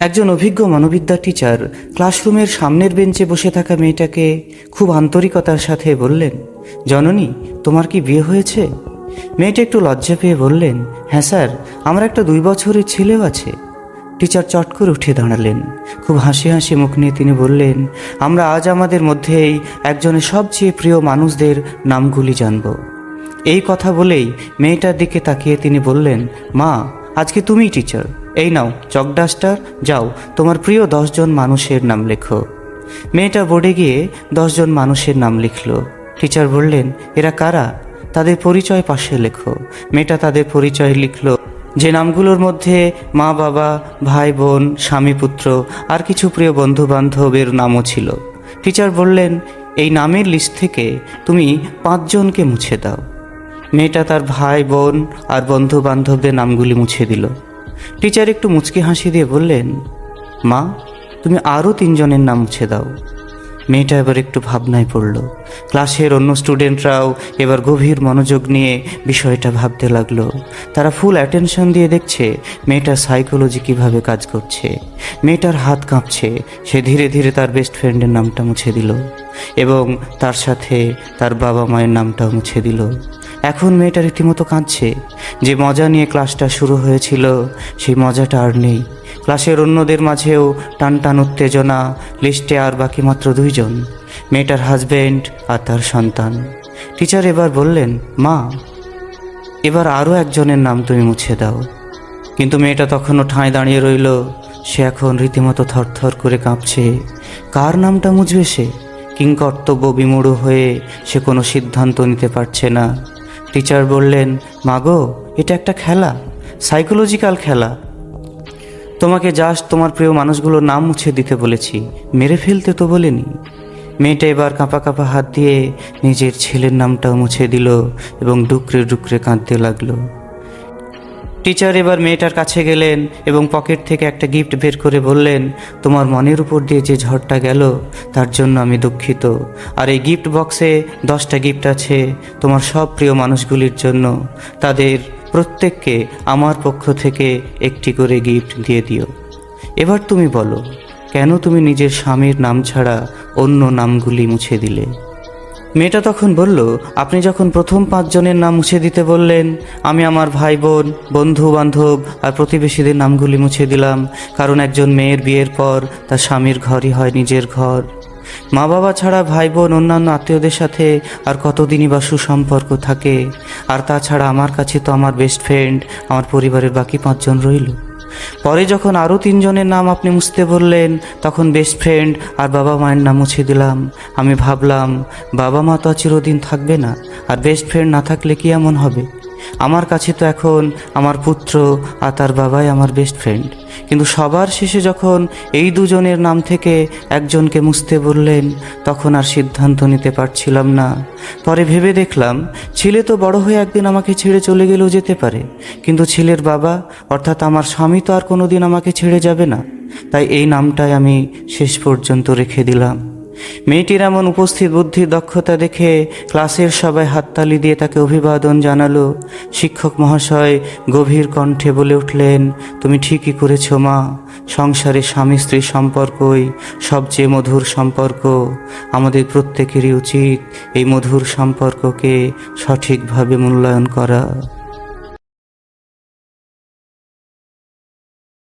একজন অভিজ্ঞ মনোবিদ্যা টিচার ক্লাসরুমের সামনের বেঞ্চে বসে থাকা মেয়েটাকে খুব আন্তরিকতার সাথে বললেন, জননী, তোমার কি বিয়ে হয়েছে? মেয়েটা একটু লজ্জা পেয়ে বললেন হ্যাঁ স্যার, আমার একটা দুই বছরের ছেলেও আছে। টিচার চট করে উঠে দাঁড়ালেন। খুব হাসি হাসি মুখ নিয়ে তিনি বললেন, আমরা আজ আমাদের মধ্যেই একজনের সবচেয়ে প্রিয় মানুষদের নামগুলি জানব। এই কথা বলেই মেয়েটার দিকে তাকিয়ে তিনি বললেন, মা, আজকে তুমিই টিচার এই নাও চক ডাস্টার যাও, তোমার প্রিয় দশজন মানুষের নাম লেখো। মেয়েটা বোর্ডে গিয়ে দশজন মানুষের নাম লিখল। টিচার বললেন, এরা কারা? তাদের পরিচয় পাশে লেখো। মেয়েটা তাদের পরিচয় লিখলো। যে নামগুলোর মধ্যে মা, বাবা, ভাই, বোন, স্বামী, পুত্র, আর কিছু প্রিয় বন্ধু বান্ধবের নামও ছিল। টিচার বললেন, এই নামের লিস্ট থেকে তুমি পাঁচজনকে মুছে দাও। মেয়েটা তার ভাই, বোন, আর বন্ধু বান্ধবদের নামগুলি মুছে দিল। টিচার একটু মুচকি হাসি দিয়ে বললেন, মা, তুমি আরও তিনজনের নাম মুছে দাও। মেয়েটা এবার একটু ভাবনায় পড়ল। ক্লাসের অন্য স্টুডেন্টরাও এবার গভীর মনোযোগ নিয়ে বিষয়টা ভাবতে লাগল। তারা ফুল অ্যাটেনশন দিয়ে দেখছে মেয়েটার সাইকোলজি কীভাবে কাজ করছে। মেয়েটার হাত কাঁপছে, সে ধীরে ধীরে তার বেস্ট ফ্রেন্ডের নামটা মুছে দিল এবং তার সাথে তার বাবা মায়ের নামটাও মুছে দিল। এখন মেয়েটা রীতিমতো কাঁদছে। যে মজা নিয়ে ক্লাসটা শুরু হয়েছিল, সেই মজাটা আর নেই। ক্লাসের অন্যদের মাঝেও টান টান উত্তেজনা, লিস্টে আর বাকি মাত্র দুইজন, মেয়েটার হাজবেন্ড আর তার সন্তান। টিচার এবার বললেন, মা, এবার আরও একজনের নাম তুমি মুছে দাও। কিন্তু মেয়েটা তখনও ঠাঁই দাঁড়িয়ে রইল। সে এখন রীতিমতো থরথর করে কাঁপছে। কার নামটা মুছবে সে? কিংকর্তব্য বিমূঢ় হয়ে সে কোনো সিদ্ধান্ত নিতে পারছে না। টিচার বললেন, মাগো, এটা একটা খেলা, সাইকোলজিক্যাল খেলা। তোমাকে জাস্ট তোমার প্রিয় মানুষগুলোর নাম মুছে দিতে বলেছি, মেরে ফেলতে তো বলিনি। মেয়েটা এবার কাঁপা কাঁপা হাত দিয়ে নিজের ছেলের নামটাও মুছে দিল এবং ডুকরে ডুকরে কাঁদতে লাগল। টিচার এবার মেয়েটার কাছে গেলেন এবং পকেট থেকে একটা গিফট বের করে বললেন, তোমার মনের উপর দিয়ে যে ঝড়টা গেল, তার জন্য আমি দুঃখিত। আর এই গিফট বক্সে দশটা গিফট আছে তোমার সব প্রিয় মানুষগুলির জন্য। তাদের প্রত্যেককে আমার পক্ষ থেকে একটি করে গিফট দিয়ে দিও। এবার তুমি বলো, কেন তুমি নিজের স্বামীর নাম ছাড়া অন্য নামগুলি মুছে দিলে? মেয়েটা তখন বলল, আপনি যখন প্রথম পাঁচজনের নাম মুছে দিতে বললেন, আমি আমার ভাই বোন, বন্ধু বান্ধব আর প্রতিবেশীদের নামগুলি মুছে দিলাম, কারণ একজন মেয়ের বিয়ের পর তার স্বামীর ঘরই হয় নিজের ঘর। মা বাবা ছাড়া ভাই বোন, অন্যান্য আত্মীয়দের সাথে আর কতদিনই বা সুসম্পর্ক থাকে। আর তাছাড়া আমার কাছে তো আমার বেস্ট ফ্রেন্ড আমার পরিবারের বাকি পাঁচজন রইল। পরে যখন আরও তিনজনের নাম আপনি মুছতে বললেন, তখন বেস্ট ফ্রেন্ড আর বাবা মায়ের নাম মুছে দিলাম। আমি ভাবলাম, বাবা মা তো চিরদিন থাকবে না, আর বেস্ট ফ্রেন্ড না থাকলে কি এমন হবে? আমার কাছে তো এখন আমার পুত্র আর তার বাবাই আমার বেস্ট ফ্রেন্ড কিন্তু সবার শেষে যখন এই দুজনের নাম থেকে একজনকে মুছতে বললেন, তখন আর সিদ্ধান্ত নিতে পারছিলাম না। পরে ভেবে দেখলাম ছেলে তো বড় হয়ে একদিন আমাকে ছেড়ে চলে গেলেও যেতে পারে। কিন্তু ছেলের বাবা, অর্থাৎ আমার স্বামী তো আর কোনোদিন আমাকে ছেড়ে যাবে না। তাই এই নামটাই আমি শেষ পর্যন্ত রেখে দিলাম। মেয়েটির এমন উপস্থিত বুদ্ধির দক্ষতা দেখে ক্লাসের সবাই হাততালি দিয়ে তাকে অভিবাদন জানালো। শিক্ষক মহাশয় গভীর কণ্ঠে বলে উঠলেন, তুমি ঠিকই করেছ মা। সংসারে স্বামী স্ত্রী সম্পর্কই সবচেয়ে মধুর সম্পর্ক। আমাদের প্রত্যেকেরই উচিত এই মধুর সম্পর্ককে সঠিকভাবে মূল্যায়ন করা।